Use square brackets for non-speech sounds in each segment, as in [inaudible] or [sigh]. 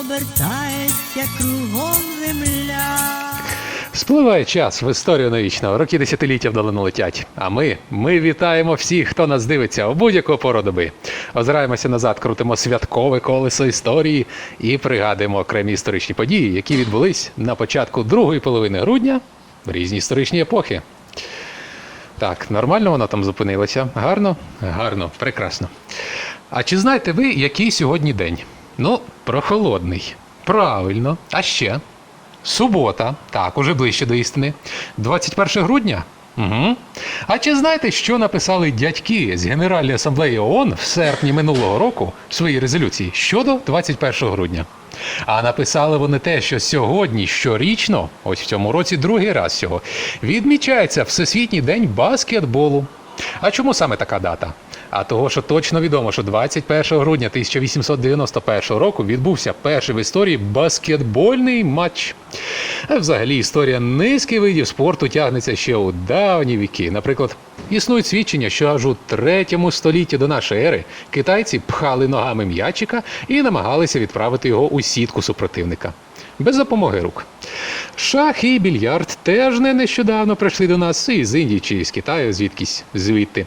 обертається кругом земля. Спливає час в історію новічного, роки десятиліття вдалину летять. А ми, ми вітаємо всіх, хто нас дивиться у будь-яку пору доби. Озираємося назад, крутимо святкове колесо історії і пригадуємо окремі історичні події, які відбулись на початку другої половини грудня в різні історичні епохи. Так, нормально воно там зупинилося? Гарно? Гарно, прекрасно. А чи знаєте ви, який сьогодні день? Ну, прохолодний. Правильно. А ще? Субота, так, уже ближче до істини. 21 грудня. Угу. А чи знаєте, що написали дядьки з Генеральної асамблеї ООН в серпні минулого року в своїй резолюції щодо 21 грудня? А написали вони те, що сьогодні щорічно, ось в цьому році другий раз всього, відмічається Всесвітній день баскетболу. А чому саме така дата? А того, що точно відомо, що 21 грудня 1891 року відбувся перший в історії баскетбольний матч. А взагалі історія низки видів спорту тягнеться ще у давні віки. Наприклад, існують свідчення, що аж у третьому столітті до нашої ери китайці пхали ногами м'ячика і намагалися відправити його у сітку супротивника. Без допомоги рук. Шах і більярд теж не нещодавно прийшли до нас і з Індії чи з Китаю, звідкись звідти.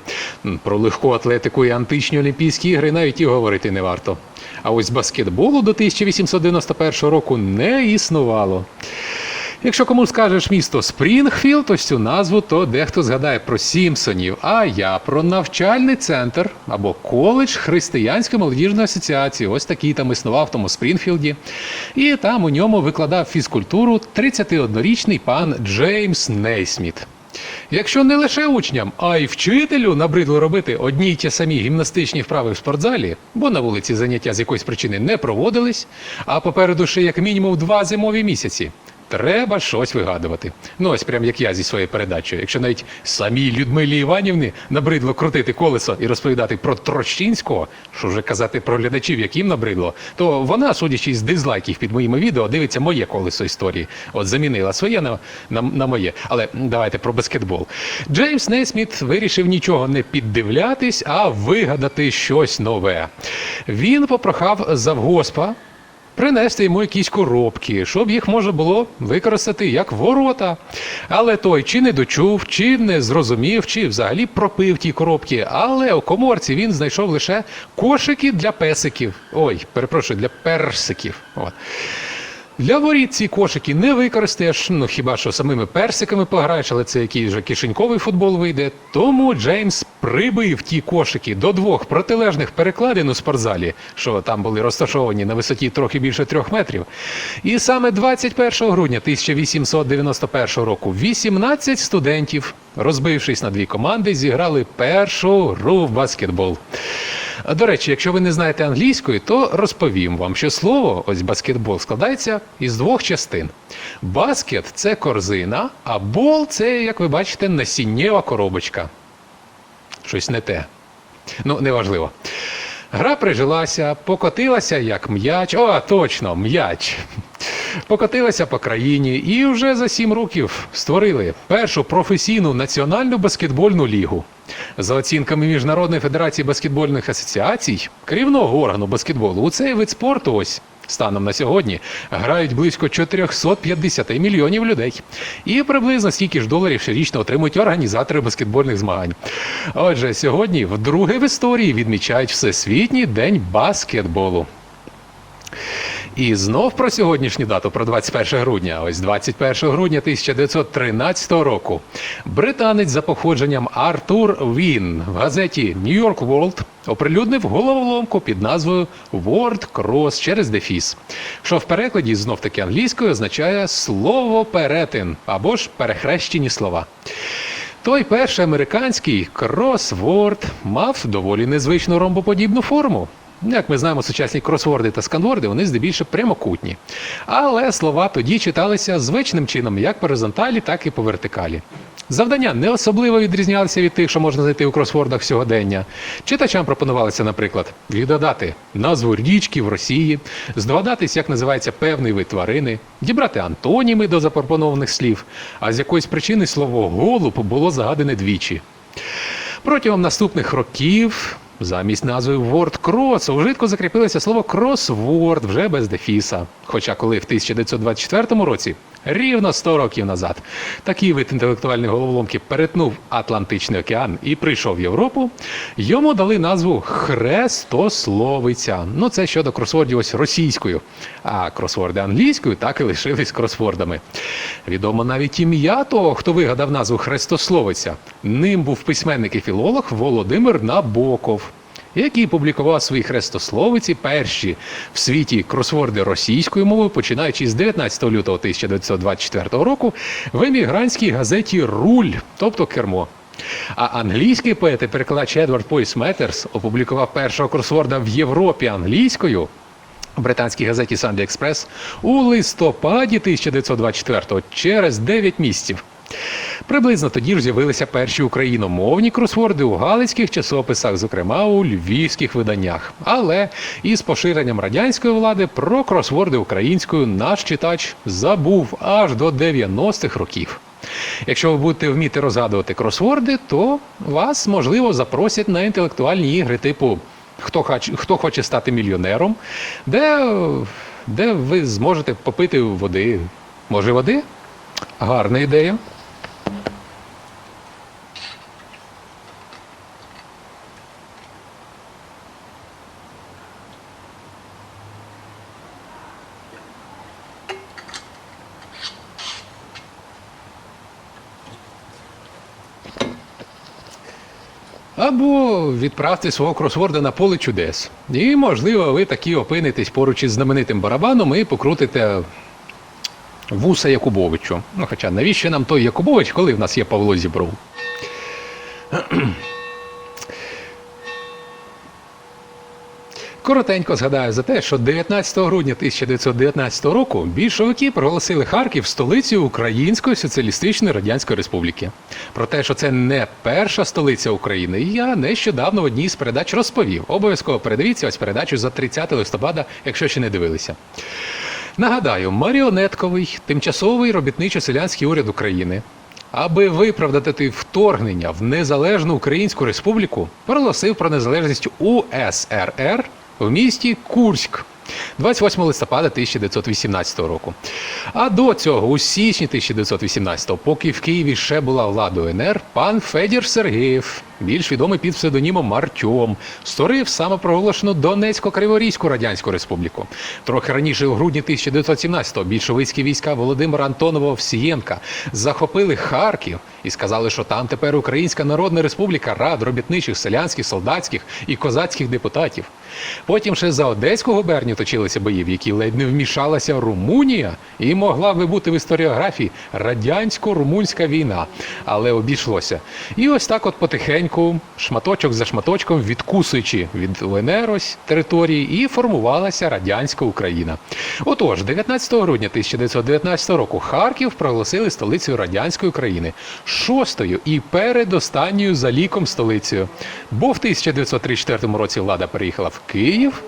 Про легку атлетику і античні Олімпійські ігри навіть і говорити не варто. А ось баскетболу до 1891 року не існувало. Якщо комусь скажеш місто Спрінгфілд, ось цю назву, то дехто згадає про Сімпсонів, а я про навчальний центр або коледж Християнської молодіжної асоціації. Ось такий там існував в тому Спрінгфілді. І там у ньому викладав фізкультуру 31-річний пан Джеймс Нейсміт. Якщо не лише учням, а й вчителю набридло робити одні й ті самі гімнастичні вправи в спортзалі, бо на вулиці заняття з якоїсь причини не проводились, а попереду ще як мінімум два зимові місяці. Треба щось вигадувати. Ну ось прям як я зі своєю передачею. Якщо навіть самій Людмилі Іванівні набридло крутити колесо і розповідати про Трощинського, що вже казати про глядачів, яким набридло, то вона, судячи з дизлайків під моїми відео, дивиться моє колесо історії. От замінила своє на, на, на моє. Але давайте про баскетбол. Джеймс Нейсміт вирішив нічого не піддивлятись, а вигадати щось нове. Він попрохав завгоспа принести йому якісь коробки, щоб їх можна було використати як ворота. Але той чи не дочув, чи не зрозумів, чи взагалі пропив ті коробки. Але у коморці він знайшов лише кошики для песиків. Ой, перепрошую, для персиків. От. Для воріт ці кошики не використаєш, ну хіба що самими персиками пограєш, але це якийсь же кишеньковий футбол вийде. Тому Джеймс прибив ті кошики до двох протилежних перекладин у спортзалі, що там були розташовані на висоті трохи більше трьох метрів. І саме 21 грудня 1891 року 18 студентів, розбившись на дві команди, зіграли першу гру в баскетбол. До речі, якщо ви не знаєте англійської, то розповім вам, що слово ось баскетбол складається із двох частин. Баскет це корзина, а бол це, як ви бачите, насіннєва коробочка. Щось не те. Ну, неважливо. Гра прижилася, покотилася як м'яч. О, точно, м'яч. Покотилася по країні і вже за сім років створили першу професійну національну баскетбольну лігу. За оцінками Міжнародної федерації баскетбольних асоціацій, керівного органу баскетболу, у цей вид спорту ось станом на сьогодні грають близько 450 мільйонів людей. І приблизно стільки ж доларів щорічно отримують організатори баскетбольних змагань. Отже, сьогодні вдруге в історії відмічають Всесвітній день баскетболу. І знов про сьогоднішню дату, про 21 грудня. Ось 21 грудня 1913 року. Британець за походженням Артур Він в газеті New York World оприлюднив головоломку під назвою Word Cross через дефіс, що в перекладі знов таки англійською означає слово перетин або ж перехрещені слова. Той перший американський кросворд мав доволі незвичну ромбоподібну форму. Як ми знаємо, сучасні кросворди та сканворди, вони здебільшого прямокутні. Але слова тоді читалися звичним чином, як по горизонталі, так і по вертикалі. Завдання не особливо відрізнялися від тих, що можна знайти у кросвордах сьогодення. Читачам пропонувалося, наприклад, відгадати назву річки в Росії, здогадатись, як називається певний вид тварини, дібрати антоніми до запропонованих слів, а з якоїсь причини слово голуб було загадане двічі. Протягом наступних років замість назви Word Cross у вжитку закріпилося слово кросворд вже без дефіса. Хоча коли в 1924 році, рівно 100 років назад, такий вид інтелектуальної головоломки перетнув Атлантичний океан і прийшов в Європу, йому дали назву Хрестословиця. Ну це щодо кросвордів ось російською, а кросворди англійською так і лишились кросвордами. Відомо навіть ім'я того, хто вигадав назву Хрестословиця. Ним був письменник і філолог Володимир Набоков який публікував свої хрестословиці перші в світі кросворди російською мовою, починаючи з 19 лютого 1924 року в емігрантській газеті Руль, тобто кермо. А англійський поет і перекладач Едвард Пойс Метерс опублікував першого кросворда в Європі англійською в британській газеті Sunday Express у листопаді 1924 через 9 місяців. Приблизно тоді ж з'явилися перші україномовні кросворди у галицьких часописах, зокрема у львівських виданнях. Але із поширенням радянської влади про кросворди українською наш читач забув аж до 90-х років. Якщо ви будете вміти розгадувати кросворди, то вас можливо запросять на інтелектуальні ігри, типу Хто хоче, хто хоче стати мільйонером, де, де ви зможете попити води. Може, води? Гарна ідея. Або відправте свого кросворда на поле чудес. І, можливо, ви такі опинитесь поруч із знаменитим барабаном і покрутите вуса Якубовичу. Ну, хоча навіщо нам той Якубович, коли в нас є Павло Зібров? Коротенько згадаю за те, що 19 грудня 1919 року більшовики проголосили Харків столицею Української соціалістичної радянської республіки. Про те, що це не перша столиця України, я нещодавно в одній з передач розповів. Обов'язково передивіться ось передачу за 30 листопада, якщо ще не дивилися. Нагадаю, маріонетковий тимчасовий робітничо-селянський уряд України. Аби виправдати вторгнення в незалежну Українську Республіку, проголосив про незалежність УСРР в місті Курськ 28 листопада 1918 року. А до цього, у січні 1918, поки в Києві ще була влада УНР, пан Федір Сергієв, більш відомий під псевдонімом Артем, створив самопроголошену Донецько-Криворізьку Радянську Республіку. Трохи раніше, у грудні 1917-го, більшовицькі війська Володимира Антонова Овсієнка захопили Харків і сказали, що там тепер Українська Народна Республіка рад робітничих, селянських, солдатських і козацьких депутатів. Потім ще за Одеську губернію точилися бої, в які ледь не вмішалася Румунія і могла би бути в історіографії радянсько-румунська війна, але обійшлося. І ось так, от потихеньку, шматочок за шматочком, відкусуючи від УНР ось території, і формувалася радянська Україна. Отож, 19 грудня 1919 року Харків проголосили столицею радянської України, шостою і передостанньою за ліком столицею. Бо в 1934 році влада переїхала в Київ.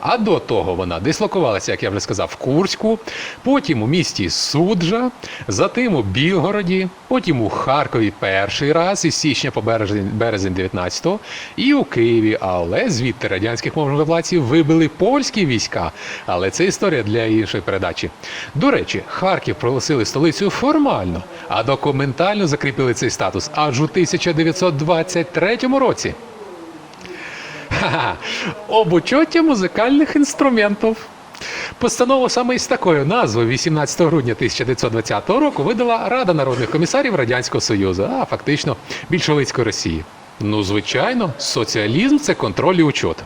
А до того вона дислокувалася, як я вже сказав, в Курську, потім у місті Суджа, затим у Білгороді, потім у Харкові перший раз із січня по березень, березень 19-го, і у Києві. Але звідти радянських можновладців вибили польські війська. Але це історія для іншої передачі. До речі, Харків проголосили столицею формально, а документально закріпили цей статус аж у 1923 році. Об учеті музикальних інструментів. Постанову саме із такою назвою 18 грудня 1920 року видала Рада народних комісарів Радянського Союзу, а фактично більшовицької Росії. Ну, звичайно, соціалізм це контроль і учет.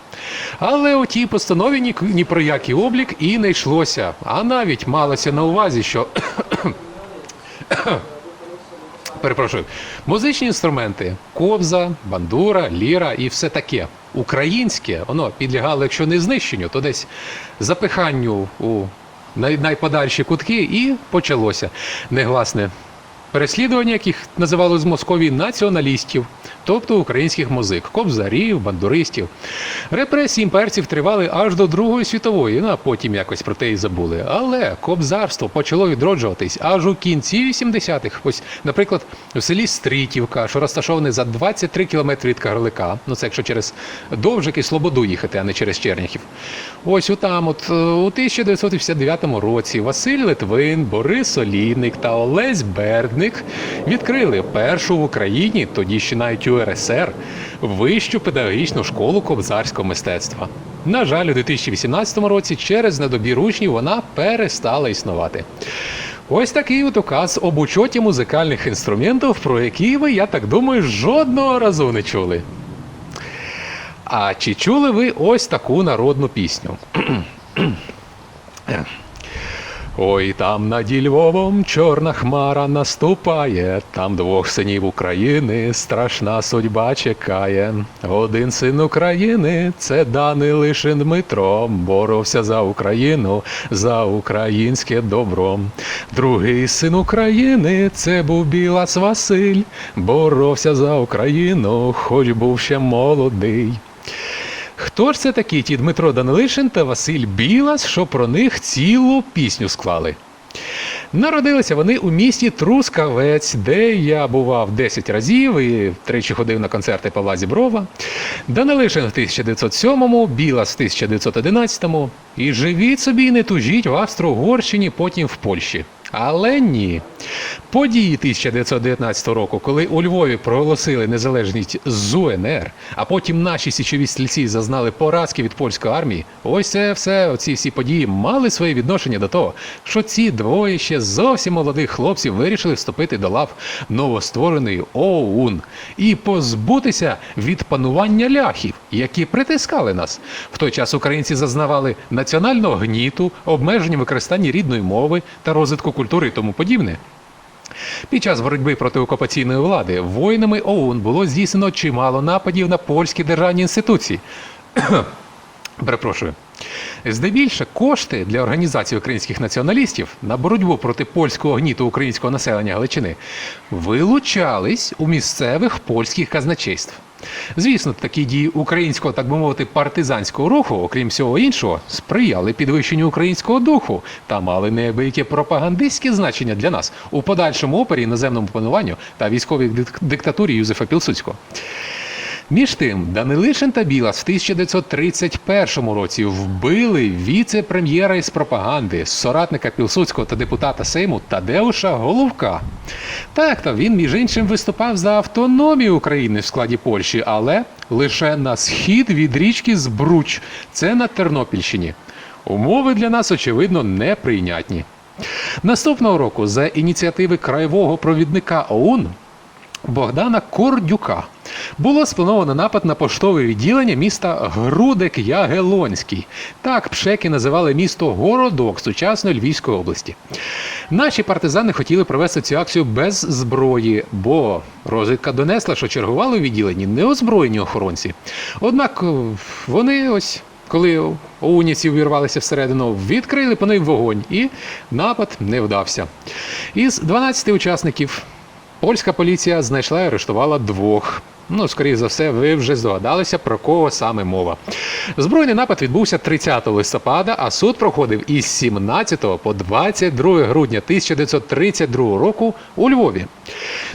Але у тій постанові ні, ні про який облік і не йшлося, а навіть малося на увазі, що перепрошую, музичні інструменти, кобза, бандура, ліра і все таке. Українське, воно підлягало, якщо не знищенню, то десь запиханню у най- найподальші кутки, і почалося. Негласне переслідування, яких називали з Московії націоналістів, тобто українських музик, кобзарів, бандуристів. Репресії імперців тривали аж до Другої світової, ну а потім якось про те і забули. Але кобзарство почало відроджуватись аж у кінці 80-х. Ось, наприклад, у селі Стрітівка, що розташоване за 23 кілометри від Кагарлика. Ну це якщо через Довжик і Слободу їхати, а не через Черняхів. Ось отам, от е, у 1959 році Василь Литвин, Борис Олійник та Олесь Бердник відкрили першу в Україні, тоді ще навіть УРСР, вищу педагогічну школу кобзарського мистецтва. На жаль, у 2018 році через недобір учнів вона перестала існувати. Ось такий от указ об учоті музикальних інструментів, про який ви, я так думаю, жодного разу не чули. А чи чули ви ось таку народну пісню? Ой, там над Львовом чорна хмара наступає, там двох синів України страшна судьба чекає. Один син України це Данилишин Дмитро, боровся за Україну, за українське добро. Другий син України це був Білас Василь, боровся за Україну, хоч був ще молодий. Хто ж це такі ті Дмитро Данилишин та Василь Білас, що про них цілу пісню склали? Народилися вони у місті Трускавець, де я бував 10 разів і тричі ходив на концерти Павла Зіброва. Данилишин в 1907-му, Білас в 1911-му. І живіть собі і не тужіть в Австро-Угорщині, потім в Польщі. Але ні. Події 1919 року, коли у Львові проголосили незалежність з УНР, а потім наші січові стрільці зазнали поразки від польської армії, ось це все, оці всі події мали своє відношення до того, що ці двоє ще зовсім молодих хлопців вирішили вступити до лав новоствореної ОУН і позбутися від панування ляхів, які притискали нас. В той час українці зазнавали національного гніту, обмеження використання рідної мови та розвитку культури і тому подібне. Під час боротьби проти окупаційної влади воїнами ОУН було здійснено чимало нападів на польські державні інституції. [coughs] Перепрошую. Здебільше кошти для організації українських націоналістів на боротьбу проти польського гніту українського населення Галичини вилучались у місцевих польських казначейств. Звісно, такі дії українського, так би мовити, партизанського руху, окрім всього іншого, сприяли підвищенню українського духу та мали неабияке пропагандистське значення для нас у подальшому опері іноземному пануванню та військовій дик- диктатурі Юзефа Пілсудського. Між тим, Данилишин та Білас в 1931 році вбили віце-прем'єра із пропаганди, соратника Пілсудського та депутата Сейму Тадеуша Головка. Так, то він, між іншим, виступав за автономію України в складі Польщі, але лише на схід від річки Збруч, це на Тернопільщині. Умови для нас, очевидно, неприйнятні. Наступного року за ініціативи краєвого провідника ОУН Богдана Кордюка було сплановано напад на поштове відділення міста Грудек Ягелонський. Так пшеки називали місто Городок сучасної Львівської області. Наші партизани хотіли провести цю акцію без зброї, бо розвідка донесла, що чергували у відділенні неозброєні охоронці. Однак е, вони ось. Коли оунівці увірвалися всередину, відкрили по них вогонь, і напад не вдався. Із 12 учасників Польська поліція знайшла і арештувала двох. Ну, скоріше за все, ви вже здогадалися, про кого саме мова. Збройний напад відбувся 30 листопада, а суд проходив із 17 по 22 грудня 1932 року у Львові.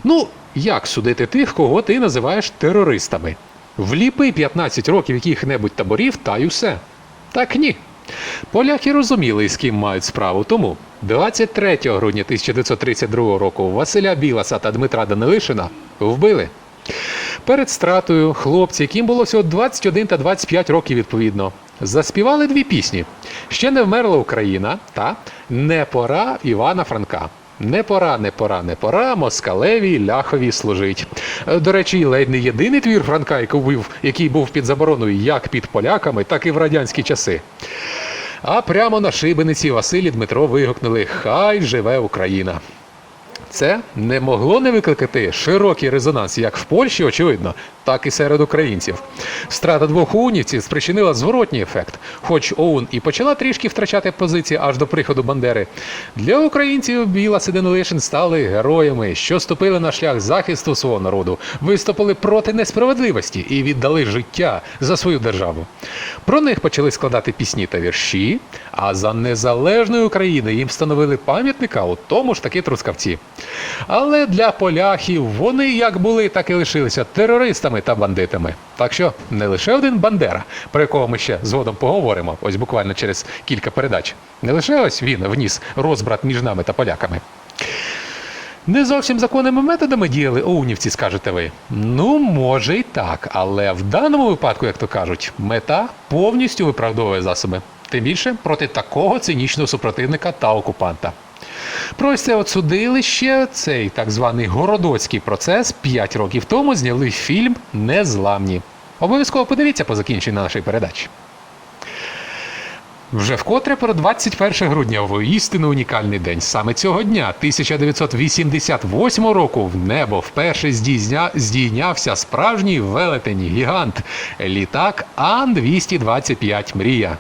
Ну, як судити тих, кого ти називаєш терористами? Вліпи 15 років яких-небудь таборів, та й усе. Так ні. Поляки розуміли, з ким мають справу, тому 23 грудня 1932 року Василя Біласа та Дмитра Данилишина вбили. Перед стратою хлопці, яким було всього 21 та 25 років відповідно, заспівали дві пісні: Ще не вмерла Україна та Не пора Івана Франка. Не пора, не пора, не пора, москалеві ляхові служить. До речі, ледь не єдиний твір Франка, який був під забороною як під поляками, так і в радянські часи. А прямо на шибениці Василі Дмитро вигукнули Хай живе Україна. Це не могло не викликати широкий резонанс як в Польщі, очевидно, так і серед українців. Страта двох оунівців спричинила зворотній ефект. Хоч ОУН і почала трішки втрачати позиції аж до приходу Бандери, для українців Біла Седенолишин стали героями, що ступили на шлях захисту свого народу, виступили проти несправедливості і віддали життя за свою державу. Про них почали складати пісні та вірші, а за незалежною України їм встановили пам'ятника у тому ж таки Трускавці. Але для поляхів вони як були, так і лишилися терористами та бандитами. Так що не лише один Бандера, про якого ми ще згодом поговоримо, ось буквально через кілька передач. Не лише ось він вніс розбрат між нами та поляками. Не зовсім законними методами діяли оунівці, скажете ви. Ну, може й так, але в даному випадку, як то кажуть, мета повністю виправдовує засоби. Тим більше проти такого цинічного супротивника та окупанта. Про це от судилище, цей так званий городоцький процес 5 років тому зняли фільм Незламні. Обов'язково подивіться по закінченню нашої передачі. Вже вкотре про 21 грудня в істину унікальний день. Саме цього дня, 1988 року, в небо вперше здійзня... здійнявся справжній велетень гігант літак Ан-225 Мрія.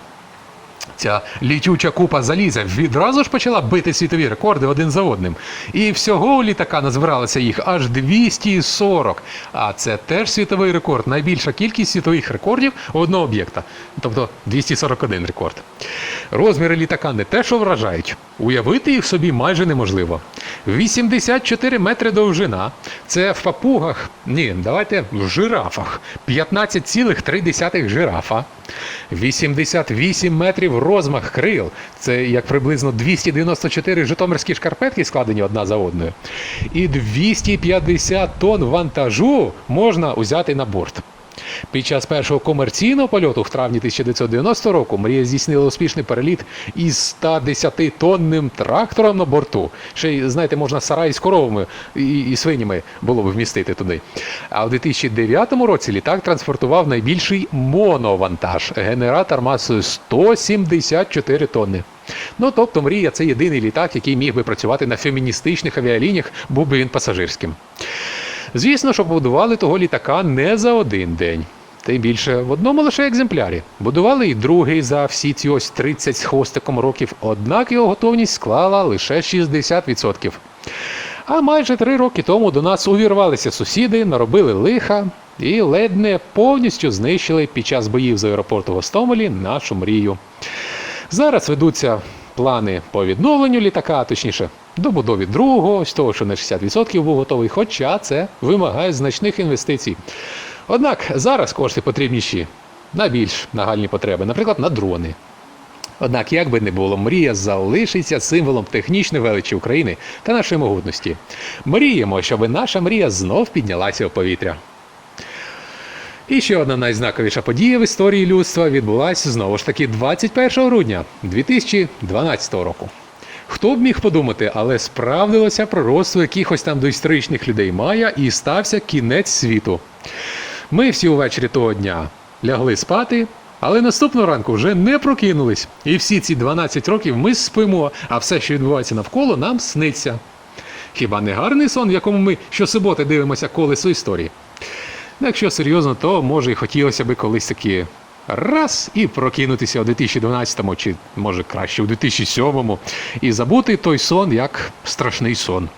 Ця літюча купа заліза відразу ж почала бити світові рекорди один за одним. І всього у літака назбиралося їх аж 240. А це теж світовий рекорд. Найбільша кількість світових рекордів одного об'єкта. Тобто 241 рекорд. Розміри літака не те, що вражають. Уявити їх собі майже неможливо. 84 метри довжина. Це в папугах. Ні, давайте в жирафах. 15,3 жирафа. 88 метрів розмах крил. Це як приблизно 294 житомирські шкарпетки, складені одна за одною. І 250 тонн вантажу можна узяти на борт. Під час першого комерційного польоту в травні 1990 року Мрія здійснила успішний переліт із 110-тонним трактором на борту. Ще й, знаєте, можна сарай з коровами і, і свинями було б вмістити туди. А в 2009 році літак транспортував найбільший моновантаж генератор масою 174 тонни. Ну тобто, мрія це єдиний літак, який міг би працювати на феміністичних авіалініях, був би він пасажирським. Звісно, що побудували того літака не за один день. Тим більше в одному лише екземплярі. Будували і другий за всі ці ось 30 з хвостиком років, однак його готовність склала лише 60%. А майже три роки тому до нас увірвалися сусіди, наробили лиха і ледь не повністю знищили під час боїв з аеропорту Гостомелі нашу мрію. Зараз ведуться плани по відновленню літака, точніше, добудові другого, ось того, що на 60% був готовий, хоча це вимагає значних інвестицій. Однак зараз кошти потрібніші на більш нагальні потреби, наприклад, на дрони. Однак, як би не було, мрія залишиться символом технічної величі України та нашої могутності. Мріємо, щоб наша мрія знов піднялася у повітря. І ще одна найзнаковіша подія в історії людства відбулася знову ж таки 21 грудня 2012 року. Хто б міг подумати, але справдилося пророцтво якихось там доісторичних людей Майя і стався кінець світу. Ми всі увечері того дня лягли спати, але наступного ранку вже не прокинулись. І всі ці 12 років ми спимо, а все, що відбувається навколо, нам сниться. Хіба не гарний сон, в якому ми щосуботи дивимося колесо історії? Ну, Якщо серйозно, то може і хотілося би колись таки раз і прокинутися у 2012-му, чи може краще у 2007-му, і забути той сон як страшний сон.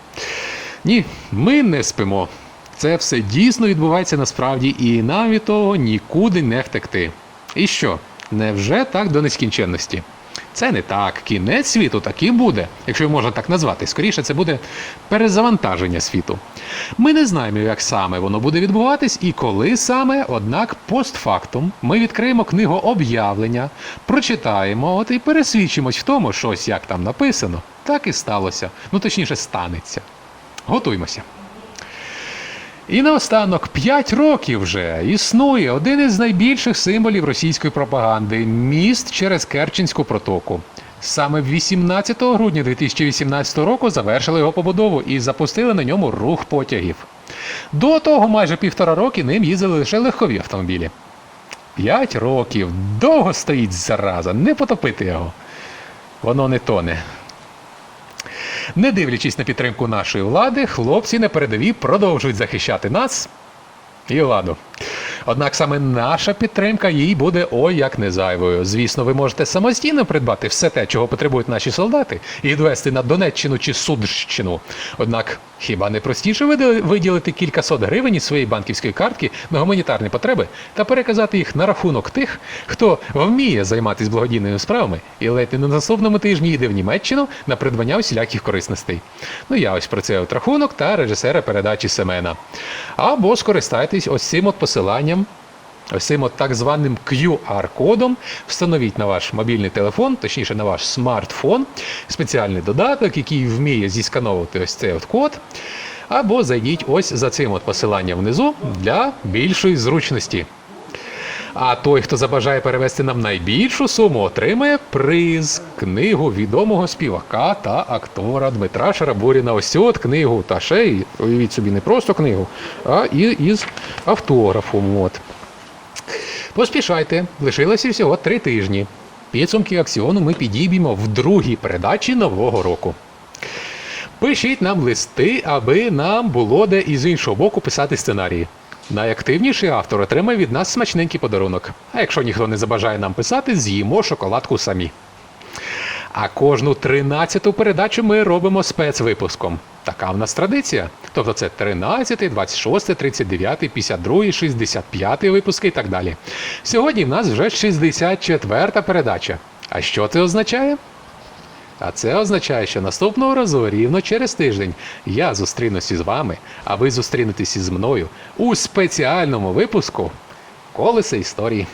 Ні, ми не спимо. Це все дійсно відбувається насправді, і нам від того нікуди не втекти. І що? Невже так до нескінченності? Це не так. Кінець світу таким буде, якщо можна так назвати. Скоріше, це буде перезавантаження світу. Ми не знаємо, як саме воно буде відбуватись і коли саме, однак постфактум ми відкриємо книгу об'явлення, прочитаємо от і пересвідчимось в тому, що ось як там написано, так і сталося. Ну точніше, станеться. Готуймося. І наостанок 5 років вже існує один із найбільших символів російської пропаганди міст через Керченську протоку. Саме 18 грудня 2018 року завершили його побудову і запустили на ньому рух потягів. До того майже півтора роки ним їздили лише легкові автомобілі. П'ять років довго стоїть зараза, не потопити його. Воно не тоне. Не дивлячись на підтримку нашої влади, хлопці на передовій продовжують захищати нас і владу. Однак саме наша підтримка їй буде ой як не зайвою. Звісно, ви можете самостійно придбати все те, чого потребують наші солдати, і відвести на Донеччину чи Судщину. Однак, хіба не простіше виділи- виділити кількасот гривень із своєї банківської картки на гуманітарні потреби та переказати їх на рахунок тих, хто вміє займатися благодійними справами і ледь не на наступному тижні йде в Німеччину на придбання усіляких корисностей. Ну я ось про цей от рахунок та режисера передачі Семена. Або скористайтесь ось цим от посиланням. Ось цим от так званим QR-кодом встановіть на ваш мобільний телефон, точніше на ваш смартфон, спеціальний додаток, який вміє зіскановувати ось цей от код. Або зайдіть ось за цим от посиланням внизу для більшої зручності. А той, хто забажає перевести нам найбільшу суму, отримає приз книгу відомого співака та актора Дмитра Шарабуріна. Ось от книгу, та ще й уявіть собі не просто книгу, а і із автографом. От. Поспішайте, лишилося всього три тижні. Підсумки акціону ми підіб'ємо в другій передачі нового року. Пишіть нам листи, аби нам було де із іншого боку писати сценарії. Найактивніший автор отримає від нас смачненький подарунок. А якщо ніхто не забажає нам писати, з'їмо шоколадку самі. А кожну тринадцяту передачу ми робимо спецвипуском. Така в нас традиція. Тобто це 13, 26, 39, 52, 65 випуски і так далі. Сьогодні в нас вже 64 передача. А що це означає? А це означає, що наступного разу, рівно через тиждень, я зустрінуся з вами, а ви зустрінетеся зі мною у спеціальному випуску Колеса історії.